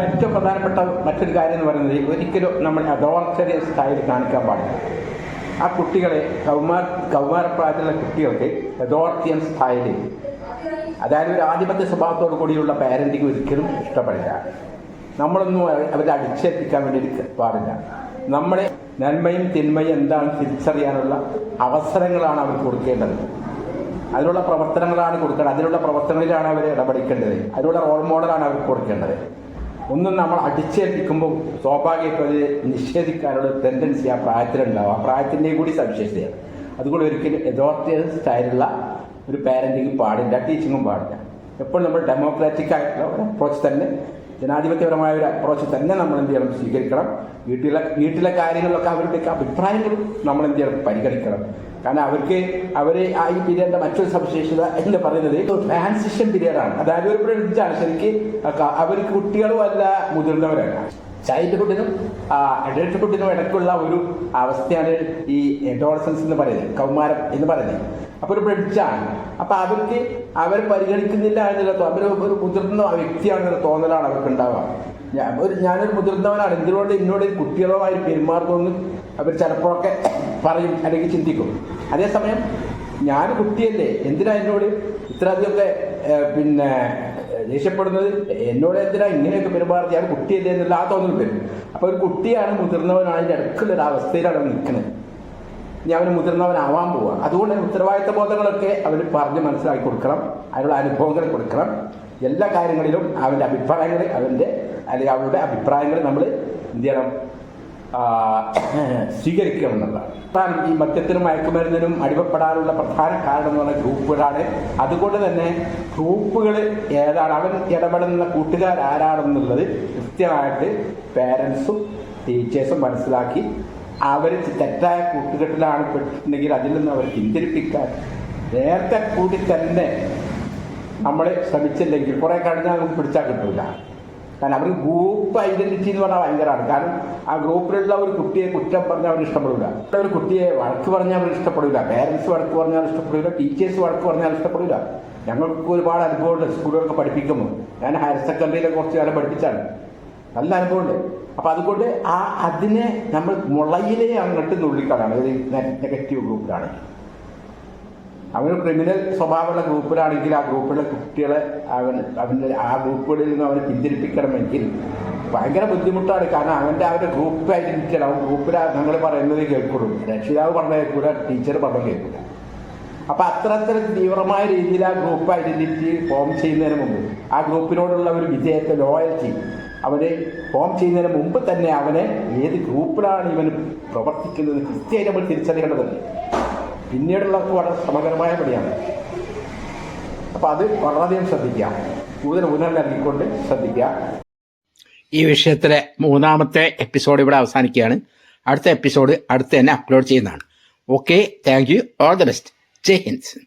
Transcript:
ഏറ്റവും പ്രധാനപ്പെട്ട മറ്റൊരു കാര്യം എന്ന് പറയുന്നത് ഒരിക്കലും നമ്മൾ അതോറിറ്ററിയൻ സ്റ്റൈൽ കാണിക്കാൻ പാടില്ല. ആ കുട്ടികളെ കൗമാർ കൗമാരപ്രായത്തിലുള്ള കുട്ടികൾക്ക് അതോർത്തിയൻ സ്റ്റൈലിൽ അതായത് ഒരു ആധിപത്യ സ്വഭാവത്തോടു കൂടിയുള്ള പാരന്റിങ് ഒരിക്കലും ഇഷ്ടപ്പെടില്ല. നമ്മളൊന്നും അവരെ അടിച്ചേൽപ്പിക്കാൻ വേണ്ടി പാടില്ല. നമ്മളെ നന്മയും തിന്മയും എന്താണ് തിരിച്ചറിയാനുള്ള അവസരങ്ങളാണ് അവർക്ക് കൊടുക്കേണ്ടത്. അതിനുള്ള പ്രവർത്തനങ്ങളാണ് കൊടുക്കേണ്ടത്. അതിനുള്ള പ്രവർത്തനങ്ങളിലാണ് അവർ ഇടപെടിക്കേണ്ടത് അതിനുള്ള റോൾ മോഡലാണ് അവർക്ക് കൊടുക്കേണ്ടത്. ഒന്നും നമ്മൾ അടിച്ചേൽപ്പിക്കുമ്പോൾ സ്വാഭാവികമായിട്ടും അത് നിഷേധിക്കാനുള്ള ടെൻഡൻസി ആ പ്രായത്തിലുണ്ടാവും. ആ പ്രായത്തിന്റെ കൂടി സവിശേഷതയാണ്. അതുകൊണ്ട് ഒരിക്കലും അതോറിറ്റിയൽ സ്റ്റൈലുള്ള ഒരു പാരന്റിങ് പാടില്ല ടീച്ചിങ്ങും പാടില്ല. എപ്പോഴും നമ്മൾ ഡെമോക്രാറ്റിക് ആയിട്ടുള്ള ഒരു അപ്രോച്ച് തന്നെ ജനാധിപത്യപരമായ ഒരു അപ്രോച്ച് തന്നെ നമ്മൾ എന്ത് ചെയ്യണം? സ്വീകരിക്കണം. വീട്ടിലെ വീട്ടിലെ കാര്യങ്ങളിലൊക്കെ അവരുടെയൊക്കെ അഭിപ്രായങ്ങൾ നമ്മൾ എന്ത് ചെയ്യണം? പരിഗണിക്കണം. കാരണം അവർക്ക് അവർ ആ ഈ പീരിയഡിന്റെ മറ്റൊരു സവിശേഷത എന്ന് പറയുന്നത് ട്രാൻസിഷൻ പീരീഡാണ് അതായത് ഒരു ബ്രിഡ്ജാണ് ശരിക്ക് അവർക്ക് കുട്ടികളും അല്ല മുതിർന്നവരല്ല. ചൈൽഡ്ഹുഡിനും അഡൽട്ട്ഹുഡിനും ഇടയ്ക്കുള്ള ഒരു അവസ്ഥയാണ് ഈ എഡോളസൻസ് എന്ന് പറയുന്നത് കൗമാരം എന്ന് പറയുന്നത്. അപ്പൊ ഒരു ബ്രിഡ്ജാണ് അപ്പൊ അവർക്ക് അവർ പരിഗണിക്കുന്നില്ല എന്നുള്ള അവർ ഒരു മുതിർന്ന വ്യക്തിയാണെന്നുള്ള തോന്നലാണ് അവർക്ക് ഉണ്ടാവുക ഞാൻ ഒരു ഞാനൊരു മുതിർന്നവനാണ്. എന്തുകൊണ്ട് എന്നോട് കുട്ടികളുമായി പെരുമാറുന്നു അവർ ചിലപ്പോഴൊക്കെ പറയും അല്ലെങ്കിൽ ചിന്തിക്കും. അതേസമയം ഞാൻ കുട്ടിയല്ലേ എന്തിനാ എന്നോട് ഇത്രയധികമൊക്കെ പിന്നെ ദേഷ്യപ്പെടുന്നത് എന്നോട് എന്തിനാ ഇങ്ങനെയൊക്കെ പെരുമാറുന്നത്? ഞാൻ കുട്ടിയല്ലേ എന്നുള്ള ആ തോന്നൽ വരും. അപ്പോൾ ഒരു കുട്ടിയാണ് മുതിർന്നവനാണ് അതിന്റെ അടുക്കുള്ള ഒരു അവസ്ഥയിലാണ് അവൻ നിൽക്കുന്നത്. ഇനി അവന് മുതിർന്നവനാവാൻ പോവുക അതുകൊണ്ട് തന്നെ ഉത്തരവാദിത്ത ബോധങ്ങളൊക്കെ അവന് പറഞ്ഞ് മനസ്സിലാക്കി കൊടുക്കണം. അതിനുള്ള അനുഭവങ്ങൾ കൊടുക്കണം. എല്ലാ കാര്യങ്ങളിലും അവന്റെ അഭിപ്രായങ്ങൾ അവന്റെ അല്ലെങ്കിൽ അവരുടെ അഭിപ്രായങ്ങൾ നമ്മൾ എന്ത് ചെയ്യണം? ആ, സ്വീകരിക്കണം എന്നുള്ളതാണ് പ്രധാനം ഈ മദ്യത്തിനും മയക്കുമരുന്നിനും അടിമപ്പെടാനുള്ള പ്രധാന കാരണം എന്ന് പറഞ്ഞാൽ ഗ്രൂപ്പുകളാണ് അതുകൊണ്ട് തന്നെ ഗ്രൂപ്പുകൾ ഏതാണ് അവൻ ഇടപെടുന്ന കൂട്ടുകാർ ആരാണെന്നുള്ളത് കൃത്യമായിട്ട് പേരൻസും ടീച്ചേഴ്സും മനസ്സിലാക്കി അവർ തെറ്റായ കൂട്ടുകെട്ടിലാണ് പെട്ടിട്ടുണ്ടെങ്കിൽ അതിൽ നിന്ന് അവർ പിന്തിരിപ്പിക്കാൻ. നേരത്തെ കൂടി തന്നെ നമ്മൾ ശ്രമിച്ചില്ലെങ്കിൽ കുറെ കഴിഞ്ഞാൽ നമുക്ക് പിടിച്ചാൽ കിട്ടില്ല കാരണം അവർ ഗ്രൂപ്പ് ഐഡന്റിറ്റി എന്ന് പറഞ്ഞാൽ ഭയങ്കരമാണ്. കാരണം ആ ഗ്രൂപ്പിലുള്ള ഒരു കുട്ടിയെ കുറ്റം പറഞ്ഞാൽ അവർ ഇഷ്ടപ്പെടില്ല ഒരു കുട്ടിയെ വഴക്ക് പറഞ്ഞാൽ അവർ ഇഷ്ടപ്പെടില്ല പേരൻസ് വഴക്ക് പറഞ്ഞാൽ ഇഷ്ടപ്പെടില്ല ടീച്ചേഴ്സ് വഴക്ക് പറഞ്ഞാൽ ഇഷ്ടപ്പെടില്ല ഞങ്ങൾക്ക് ഒരുപാട് അനുഭവമുണ്ട് സ്കൂളുകൾക്ക് പഠിപ്പിക്കുമ്പോൾ. ഞാൻ ഹയർ സെക്കൻഡറിയിലെ കുറച്ച് കാലം പഠിപ്പിച്ചാണ്. നല്ല അനുഭവമുണ്ട്. അപ്പൊ അതുകൊണ്ട് ആ അതിനെ നമ്മൾ മുളയിലെ അങ്ങോട്ട് നുള്ളിക്കളാണ് ഒരു നെഗറ്റീവ് ഗ്രൂപ്പിലാണെങ്കിൽ അവന് ക്രിമിനൽ സ്വഭാവമുള്ള ഗ്രൂപ്പിലാണെങ്കിൽ ആ ഗ്രൂപ്പിലെ കുട്ടികളെ അവൻ അവന്റെ ആ ഗ്രൂപ്പുകളിൽ നിന്ന് അവനെ പിന്തിരിപ്പിക്കണമെങ്കിൽ ഭയങ്കര ബുദ്ധിമുട്ടാണ്. കാരണം അവന്റെ അവന്റെ ഗ്രൂപ്പ് ഐഡന്റിറ്റിയാണ് അവൻ ഗ്രൂപ്പിൽ ഞങ്ങൾ പറയുന്നത് കേൾക്കുള്ളൂ. രക്ഷിതാവ് പറഞ്ഞ കേൾക്കൂല ടീച്ചർ പറഞ്ഞ കേൾക്കൂല. അപ്പോൾ അത്തരത്തിൽ തീവ്രമായ രീതിയിൽ ആ ഗ്രൂപ്പ് ഐഡന്റിറ്റി ഫോം ചെയ്യുന്നതിന് മുമ്പ് ആ ഗ്രൂപ്പിനോടുള്ള ഒരു വിജയത്തെ ലോയൽറ്റി അവനെ ഫോം ചെയ്യുന്നതിന് മുമ്പ് തന്നെ അവനെ ഏത് ഗ്രൂപ്പിലാണ് ഇവൻ പ്രവർത്തിക്കുന്നത് കൃത്യമായി നമ്മൾ തിരിച്ചറിയേണ്ടതുണ്ട്. പിന്നീടുള്ളവർക്ക് വളരെ സമഗ്രമായ പണിയാണ്. അപ്പൊ അത് വളരെയധികം ശ്രദ്ധിക്കാം കൂടുതൽ ഊന്നൽ നൽകിക്കൊണ്ട് ശ്രദ്ധിക്കുക. ഈ വിഷയത്തിലെ മൂന്നാമത്തെ എപ്പിസോഡ് ഇവിടെ അവസാനിക്കുകയാണ്. അടുത്ത എപ്പിസോഡ് അടുത്ത് തന്നെ അപ്ലോഡ് ചെയ്യുന്നതാണ്. Okay thank you all the best Jai Hind.